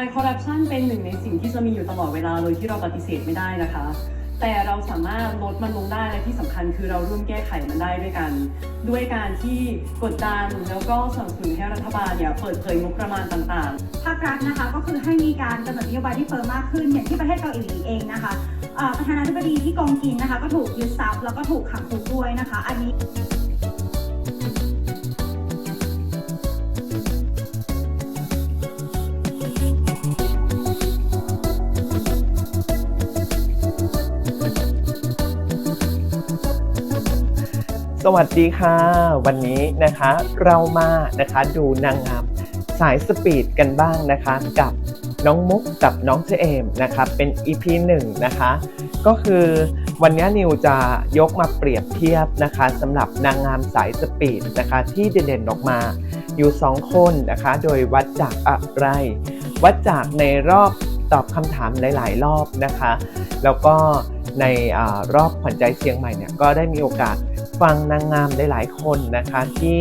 การคอร์รัปชันเป็นหนึ่งในสิ่งที่จะมีอยู่ตลอดเวลาโดยที่เราปฏิเสธไม่ได้นะคะ แต่เราสามารถลดมันลงได้และที่สำคัญคือเราร่วมแก้ไขมันได้ด้วยกัน ด้วยการที่กดดันแล้วก็สนับสนุนให้รัฐบาลเนี่ยเปิดเผยงบประมาณต่างๆ ภาครัฐนะคะก็คือให้มีการกำหนดนโยบายที่เฟิร์มมากขึ้น อย่างที่ประเทศเกาหลีเองนะคะประธานาธิบดีที่กองกินนะคะ ก็ถูกยึดทรัพย์แล้วก็ถูกขังคุกด้วยนะคะ อันนี้ สวัสดีค่ะ วันนี้นะคะเรามานะคะดูนางงามสายสปีดกันบ้างนะคะกับน้องมุกกับน้องเจเอมนะคะเป็น EP 1นะคะ ก็คือวันนี้นิวจะยกมาเปรียบเทียบนะคะสำหรับนางงามสายสปีดนะคะที่เด่นๆออกมาอยู่ 2 คนนะคะ โดยวัดจากอะไร วัดจากในรอบตอบคำถามหลาย ๆ รอบนะคะ แล้วก็ในอรอบขวัญใจเชียงใหม่เนี่ยก็ได้มีโอกาส ฟังนางงามหลายๆคนนะคะที่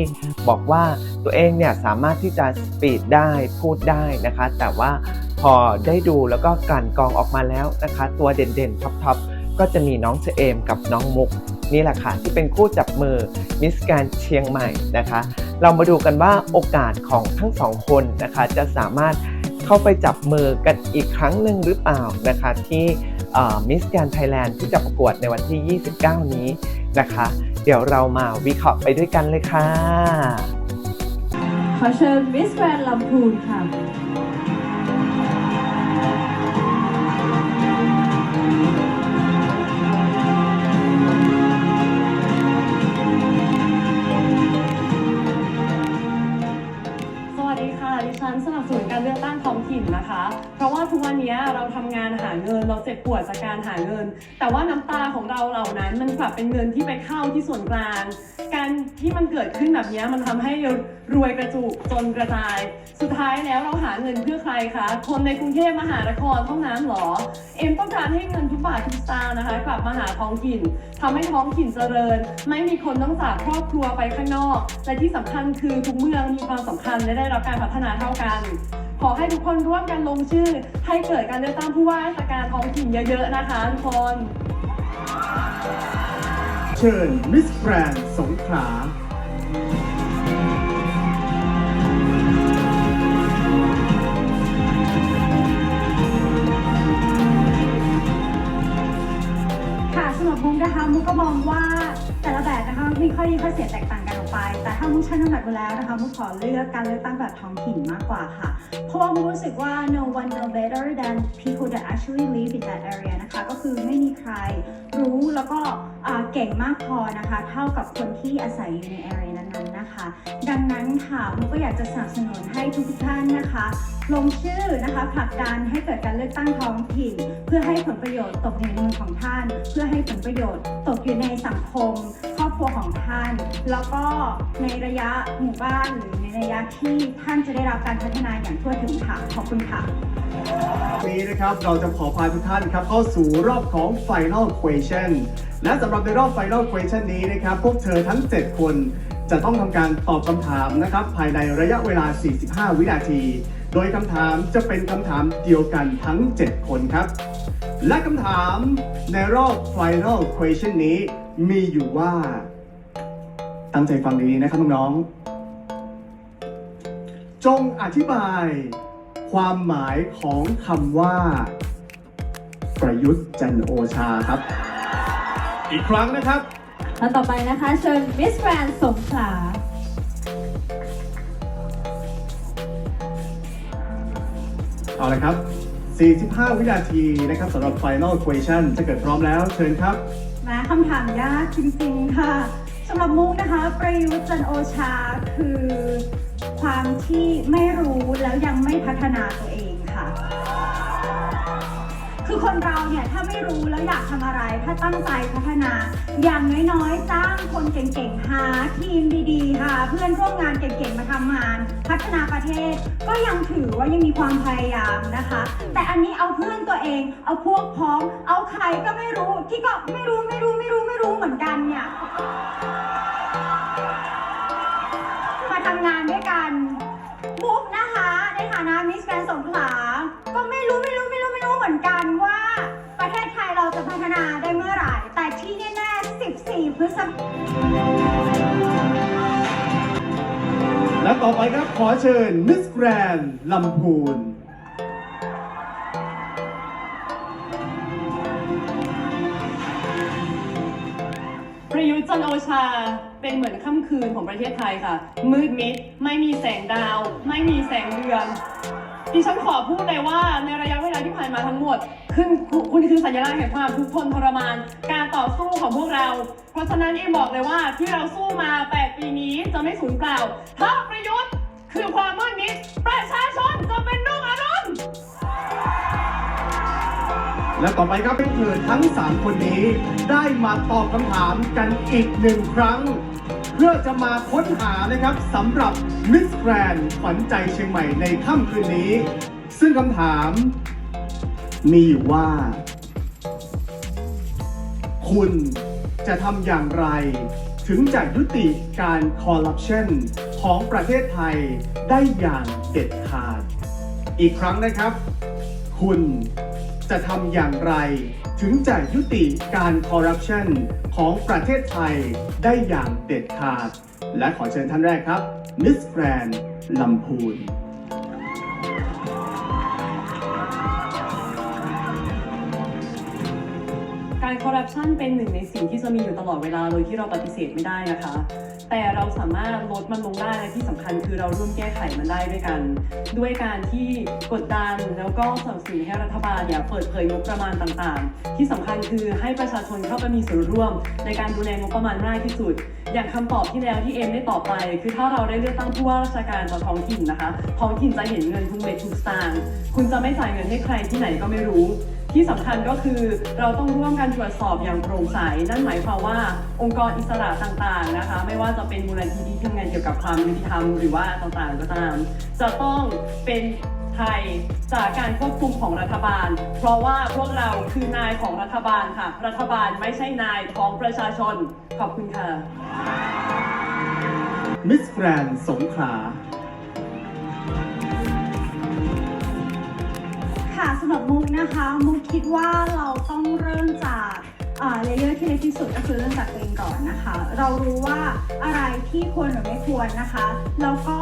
บอกว่าตัวเองเนี่ยสามารถที่จะสปีดได้พูดได้นะคะ แต่ว่าพอได้ดูแล้วก็กลั่นกองออกมาแล้วนะคะ ตัวเด่นๆท็อปๆก็จะมีน้องเชเอมกับน้องมุกนี่แหละค่ะที่เป็นคู่จับมือมิสแกนเชียงใหม่นะคะ เรามาดูกันว่าโอกาสของทั้งสองคนนะคะจะสามารถเข้าไปจับมือกันอีกครั้งหนึ่งหรือเปล่านะคะที่มิสแกนไทยแลนด์ที่จะประกวดในวันที่ 29 นี้ นะคะ เดี๋ยวเรามาวิเคราะห์ไปด้วยกันเลยค่ะ ขอเชิญมิสแกรนลำพูนค่ะ วันนี้เราทำงานหาเงิน เราเจ็บปวดจากการหาเงิน แต่ว่าน้ำตาของเราเหล่านั้น มันกลับเป็นเงินที่ไปเข้าที่ส่วนกลาง การที่มันเกิดขึ้นแบบนี้มันทำให้รวยกระจุกจนกระจาย สุดท้ายแล้วเราหาเงินเพื่อใครคะ คนในกรุงเทพมหานครเท่านั้นหรอ เอ็มต้องการให้เงินทุกบาททุกสตางค์นะคะ กลับมาหาท้องถิ่นทำให้ท้องถิ่นเจริญ ไม่มีคนต้องจากครอบครัวไปข้างนอก และที่สำคัญคือทุกเมืองมีความสำคัญและได้รับการพัฒนาเท่ากัน ขอให้ทุกคนร่วมกันลงชื่อ ให้เกิดการเลือกตั้งผู้ว่าราชการท้องถิ่นเยอะๆนะคะทุกคนเชิญมิสแกรนสงขลาค่ะสำหรับมุกนะคะมุกก็มองว่าแต่ละแบบนะคะมีข้อดีข้อเสียแตกต่างกันออก ไป แต่ถ้ามุกชั่งน้ำหนักดูแล้วนะคะมุกขอเลือกการเลือกตั้งแบบท้องถิ่นมากกว่าค่ะ เพราะว่ามุกรู้สึกว่า no one know better than people that actually live in that area นะคะ ก็คือไม่มีใครรู้แล้วก็เก่งมากพอนะคะ เท่ากับคนที่อาศัยอยู่ใน area นั้นๆนะคะ ดังนั้นค่ะมุกก็อยากจะสนับสนุนให้ทุกท่านนะคะ ลงชื่อนะคะผลักดันให้เกิดการเลือกตั้งท้องถิ่น เพื่อให้ผลประโยชน์ตกอยู่ในมือของท่าน เพื่อให้ผลประโยชน์ตกอยู่ในสังคม ครอบครัวของท่าน แล้วก็ในระยะหมู่บ้านหรือในระยะที่ท่านจะได้รับการพัฒนาอย่างทั่วถึงค่ะขอบคุณค่ะวันนี้นะครับเราจะขอพาทุกท่านครับเข้าสู่รอบของ Final Question และสำหรับในรอบ Final Question นี้นะครับพวกเธอทั้ง 7 คนจะต้องทำการตอบคำถามนะครับภายในระยะเวลา 45 วินาที โดยคำถามจะเป็นคำถามเดียวกันทั้ง 7 คนครับ และคำถามในรอบ Final Question นี้มีอยู่ว่า ตั้งใจฟังดีๆนะครับน้องๆจงอธิบาย ความหมายของคำว่า ประยุทธ์จันโอชาครับ อีกครั้งนะครับ และต่อไปนะคะ เชิญมิสแกรนสงขลา ละครับ 45 วินาทีนะครับสำหรับ Final Question ถ้าเกิดพร้อมแล้วเชิญครับ นะคำถามยากจริงๆค่ะสำหรับมุกนะคะ ประยุทธ์จันทร์โอชาคือ ความที่ไม่รู้แล้วยังไม่พัฒนาตัวเองค่ะ คือคนเราเนี่ยถ้าไม่รู้แล้วอยากทำอะไร ถ้าตั้งใจพัฒนา อย่างน้อยๆจ้างคนเก่งๆหาทีมดีๆค่ะเพื่อนร่วมงานเก่งๆมาทำงาน พัฒนาประเทศ ก็ยังถือว่ายังมีความพยายามนะคะ แต่อันนี้เอาเพื่อนตัวเอง เอาพวกพ้อง เอาใครก็ไม่รู้ที่ก็ไม่รู้ไม่รู้ไม่รู้ไม่รู้เหมือนกันเนี่ยมาทำงานด้วยกันมุกนะคะในฐานะมิสแกรนสงขลา สักและต่อไปครับขอเชิญมิสแกรนลำพูนประยุทธ์จันทร์โอชาเป็นเหมือนค่ำคืนของประเทศไทยค่ะ มืดมิด ไม่มีแสงดาว ไม่มีแสงเดือน ดิฉันขอพูดเลยว่าในระยะเวลาที่ผ่านมาทั้งหมดคุณคุณคือสัญลักษณ์แห่งความทุกข์ทนทรมาน การต่อสู้ของพวกเรา เพราะฉะนั้นเองบอกเลยว่าที่เราสู้มา 8 ปีนี้จะไม่สูญเปล่าถ้าประยุทธ์คือความมืดมิดประชาชนจะเป็นรุ่งอรุณและต่อไปครับเป็นเธอทั้ง 3 คนนี้ได้มาตอบคำถามกันอีกหนึ่งครั้ง พื่อจะมาค้นหานะครับสำหรับมิสแกรนขวัญใจเชียงใหม่ในค่ำคืนนี้ ซึ่งคำถามมีอยู่ว่า คุณจะทำอย่างไร ถึงจะยุติการคอร์รัปชันของประเทศไทยได้อย่างเด็ดขาด อีกครั้งนะครับ คุณจะทำอย่างไร ถึงจะยุติการคอร์รัปชัน ของประเทศไทยได้อย่างเด็ดขาด และขอเชิญท่านแรกครับมิสแกรนลำพูนการคอร์รัปชันเป็นหนึ่งในสิ่งที่จะมีอยู่ตลอดเวลาโดยที่เราปฏิเสธไม่ได้นะคะ แต่เราสามารถลดมันลงได้และที่สำคัญคือเราร่วมแก้ไขมันได้ด้วยกัน ด้วยการที่กดดันแล้วก็สนับสนุนให้รัฐบาลเนี่ยเปิดเผยงบประมาณต่างๆ ที่สำคัญคือให้ประชาชนเข้าไปมีส่วนร่วม ในการดูแลงบประมาณมากที่สุด อย่างคำตอบที่แล้วที่เอ็มได้ตอบไป คือถ้าเราได้เลือกตั้งผู้ว่าราชการต่อท้องถิ่นนะคะ ท้องถิ่นจะเห็นเงินทุกเม็ดทุกสตางค์คุณจะไม่จ่ายเงินให้ใครที่ไหนก็ไม่รู้ ที่สำคัญก็คือเราต้องร่วมกันตรวจสอบอย่างโปร่งใส นั่นหมายความว่าองค์กรอิสระต่างๆนะคะ ไม่ว่าจะเป็นมูลนิธิที่ทำงานเกี่ยวกับความยุติธรรมหรือว่าต่างๆก็ตาม จะต้องเป็นไทยจากการควบคุมของรัฐบาล เพราะว่าพวกเราคือนายของรัฐบาลค่ะ รัฐบาลไม่ใช่นายของประชาชน ขอบคุณค่ะมิสแกรนสงขลา หรับมุกนะคะมุกคิดว่าเราต้องเริ่มจากเลเยอร์ที่เล็กที่สุดก็คือเริ่มจากตัวเองก่อนนะคะ เรารู้ว่าอะไรที่ควรหรือไม่ควรนะคะแล้วก็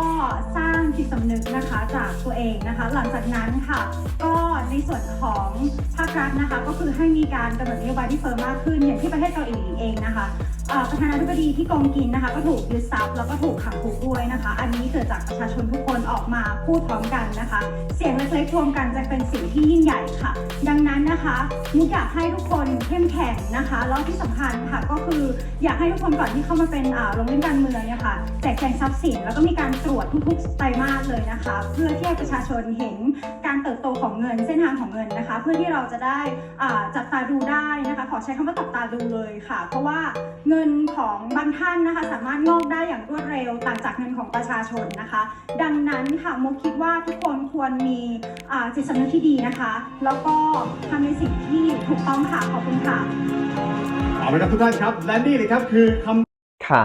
สร้างจิตสำนึกนะคะจากตัวเองนะคะ หลังจากนั้นค่ะ ก็ในส่วนของภาครัฐนะคะ ก็คือให้มีการกำหนดนโยบายที่เฟิร์มมากขึ้นอย่างที่ประเทศเกาหลีเองนะคะ ประธานาธิบดีที่โกงกินนะคะ ก็ถูกยึดทรัพย์แล้วก็ถูกขังคุกด้วยนะคะ อันนี้เกิดจากประชาชนทุกคนออกมาพูดพร้อมกันนะคะ เสียงเล็กๆรวมกันจะเป็นสิ่งที่ยิ่งใหญ่ค่ะ ดังนั้นนะคะมุกอยากให้ทุกคนเข้มแข็งนะคะแล้วที่สำคัญค่ะก็คืออยากให้ทุกคนก่อนที่เข้ามาเป็นอ่าลงเล่นการเมืองเนี่ยค่ะแจกแจงทรัพย์สินแล้วก็มีการตรวจทุกๆไตรมาสเลยนะคะ เพื่อที่ให้ประชาชนเห็นการเติบโตของเงินเส้นทางของเงินนะคะ เพื่อที่เราจะได้อ่าจับตาดูได้นะคะ ขอใช้คำว่าจับตาดูเลยค่ะ เพราะว่าเงินของบางท่านนะคะ สามารถงอกได้อย่างรวดเร็วต่างจากเงินของประชาชนนะคะ ดังนั้นค่ะมุกคิดว่าทุกคนควรมีอ่าจิตสำนึกที่ดีนะคะ แล้วก็ทำในสิ่งที่ถูกต้องค่ะขอบคุณค่ะเอาละครับทุกท่านครับ และนี่เลยครับคือคำค่ะ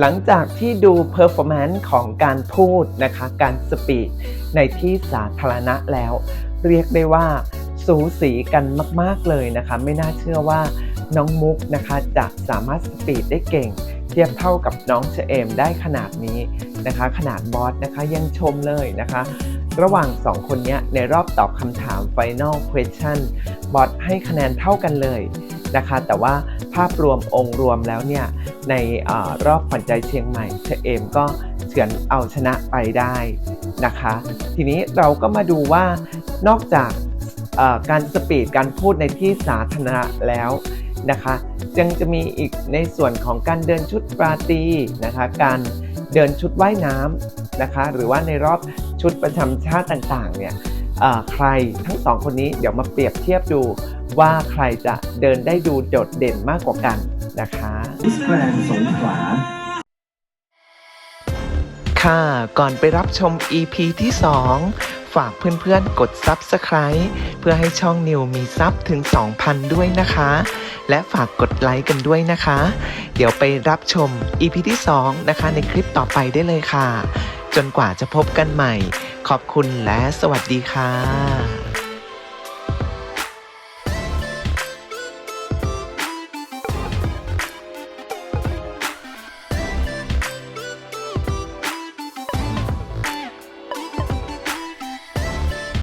หลังจากที่ดูเพอร์ฟอร์แมนซ์ของการพูดนะคะ การสปีดในที่สาธารณะแล้ว เรียกได้ว่าสูสีกันมาก ๆ เลยนะคะ ไม่น่าเชื่อว่า น้องมุกนะคะจะสามารถสปีดได้เก่ง เทียบเท่ากับน้องเชเอมได้ขนาดนี้นะคะ ขนาดบอสนะคะยังชมเลยนะคะ ระหว่าง 2 คนนี้ในรอบตอบคำถาม Final Question บอสให้คะแนนเท่ากันเลยนะคะ แต่ว่าภาพรวมองค์รวมแล้วเนี่ย ในอรอบขวัญใจเชียงใหม่เชเอมก็เฉือนเอาชนะไปได้นะคะ ทีนี้เราก็มาดูว่านอกจากการสปีดการพูดในที่สาธารณะแล้ว นะคะยังจะมีอีกในส่วนของการเดินชุดปราตรีนะคะ การเดินชุดว่ายน้ำนะคะ หรือว่าในรอบชุดประจำชาติต่างๆเนี่ยใครทั้งสองคนนี้เดี๋ยวมาเปรียบเทียบดูว่าใครจะเดินได้ดูโดดเด่นมากกว่ากันนะคะมิสแกรนสงขลาค่ะ ก่อนไปรับชม EP ที่ 2 ฝากเพื่อนๆ กด Subscribe เพื่อให้ช่องนิวมีซับถึง 2,000 ด้วยนะคะ และฝากกดไลค์กันด้วยนะคะ เดี๋ยวไปรับชม EP ที่ 2 นะคะ ในคลิปต่อไปได้เลยค่ะ จนกว่าจะพบกันใหม่ ขอบคุณและสวัสดีค่ะ